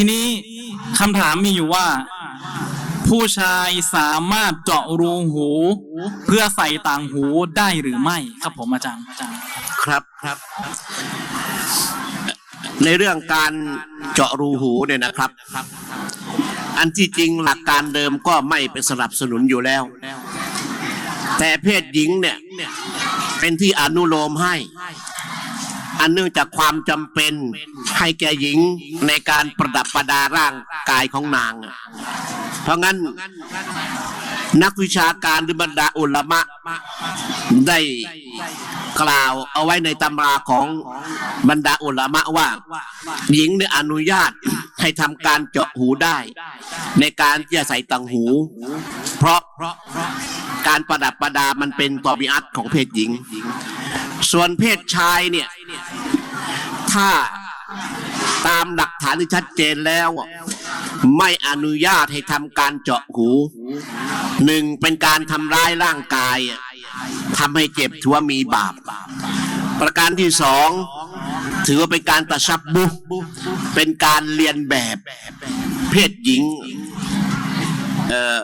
ทีนี้คำถามมีอยู่ว่า ผู้ชายสามารถเจาะรูหู เพื่อใส่ต่างหูได้หรือไม่ครับผมอาจารย์อาจารย์ครับครับ ในเรื่องการเจาะรูหูเนี่ยนะครับอันที่จริงหลักการเดิมก็ไม่เป็นสนับสนุนอยู่แล้ว แต่เพศหญิงเนี่ย เป็นที่อนุโลมให้ อันเนื่องจากความจำเป็นให้แก่หญิงในการประดับประดาร่างกายของนาง เพราะงั้นนักวิชาการหรือบรรดาอุลามะได้กล่าวเอาไว้ในตำราของบรรดาอุลามะว่า หญิงเนี่ยอนุญาตให้ทำการเจาะหูได้ ในการที่จะใส่ตังหู เพราะการประดับประดามันเป็นตอบิอัตของเพศหญิง ส่วนเพศชายเนี่ย ถ้าตามหลักฐานที่ชัดเจนแล้วอะไม่อนุญาตให้ทำการเจาะหูหนึ่งเป็นการทำร้ายร่างกายอะทำให้เจ็บถือว่ามีบาป ประการที่สองถือว่าเป็นการตะชับบุเป็นการเรียนแบบ เพศหญิงเอ่อ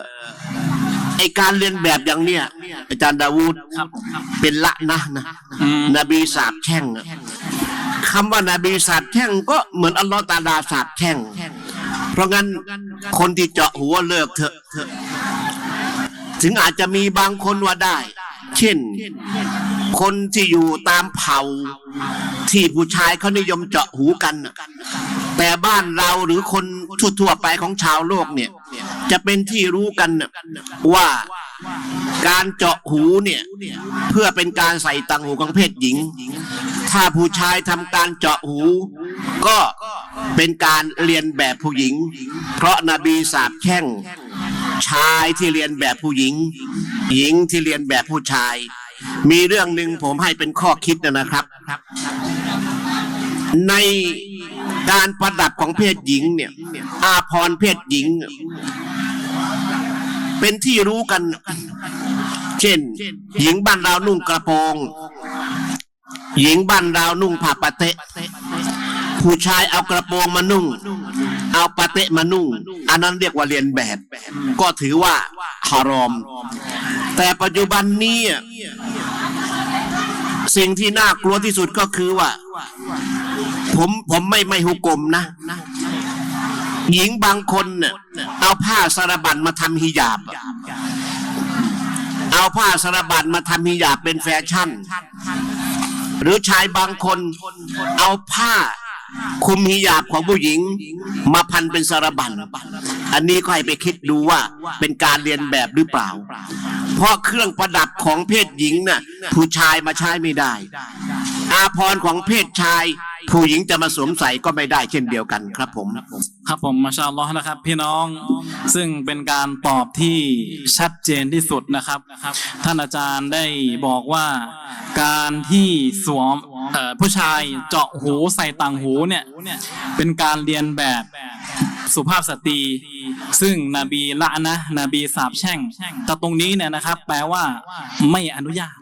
ไอการเรียนแบบอย่างเนี้ยอาจารย์ดาวูดครับผมครับเป็นละนะนะอืมนบีสาบแช่งอะ คำว่านาบีสาบแช่งก็เหมือนอัลลอฮ์ตาลาสาบแช่ง เพราะงั้นคนที่เจาะหัวเลิกเถอะ ถึงอาจจะมีบางคนว่าได้ เช่น คนที่อยู่ตามเผ่า ที่ผู้ชายเขานิยมเจาะหูกันแต่บ้านเราหรือคนทั่วๆไปของชาวโลกเนี่ย จะเป็นที่รู้กันน่ะว่า การเจาะหูเนี่ย เพื่อเป็นการใส่ตังหูของเพศหญิง ถ้าผู้ชายทำการเจาะหู ก็เป็นการเรียนแบบผู้หญิง เพราะนบีสาบแช่ง ชายที่เรียนแบบผู้หญิง หญิงที่เรียนแบบผู้ชาย มีเรื่องหนึ่งผมให้เป็นข้อคิดนะครับ ในการประดับของเพศหญิงเนี่ยอาพรเพศหญิง เป็นที่รู้กัน เช่น หญิงบ้านเรานุ่งกระโปรงหญิงบ้านเรานุ่งผ้าปะเตะ ผู้ชายเอากระโปรงมานุ่ง เอาปะเตะมานุ่ง อันนั้นเรียกว่าเรียนแบบ ก็ถือว่าฮารอม แต่ปัจจุบันนี้อะสิ่งที่น่ากลัวที่สุดก็คือว่า ผมผมไม่ไม่หุกกลมนะ หญิงบางคนเนี่ย เอาผ้าสารบัญมาทำฮิญาบ เอาผ้าสารบัญมาทำฮิญาบเป็นแฟชั่น หรือชายบางคนเอาผ้าคลุมฮิญาบของผู้หญิง มาพันเป็นสารบัญอันนี้ก็ให้ไปคิดดูว่าเป็นการเรียนแบบหรือเปล่า เพราะเครื่องประดับของเพศหญิงน่ะผู้ชายมาใช้ไม่ได้ อาภรของเพศชาย ผู้หญิงจะมาสวมใส่ก็ไม่ได้เช่นเดียวกันครับผม ครับผมมาชาอัลลอฮ์นะครับ พี่น้องซึ่งเป็นการตอบที่ชัดเจนที่สุดนะครับ ท่านอาจารย์ได้บอกว่าการที่สวมผู้ชายเจาะหูใส่ต่างหูเนี่ยเป็นการเรียนแบบสุภาพสตรี ซึ่งนบีละนะนบีสาบแช่งแต่ตรงนี้เนี่ยนะครับ แปลว่าไม่อนุญาต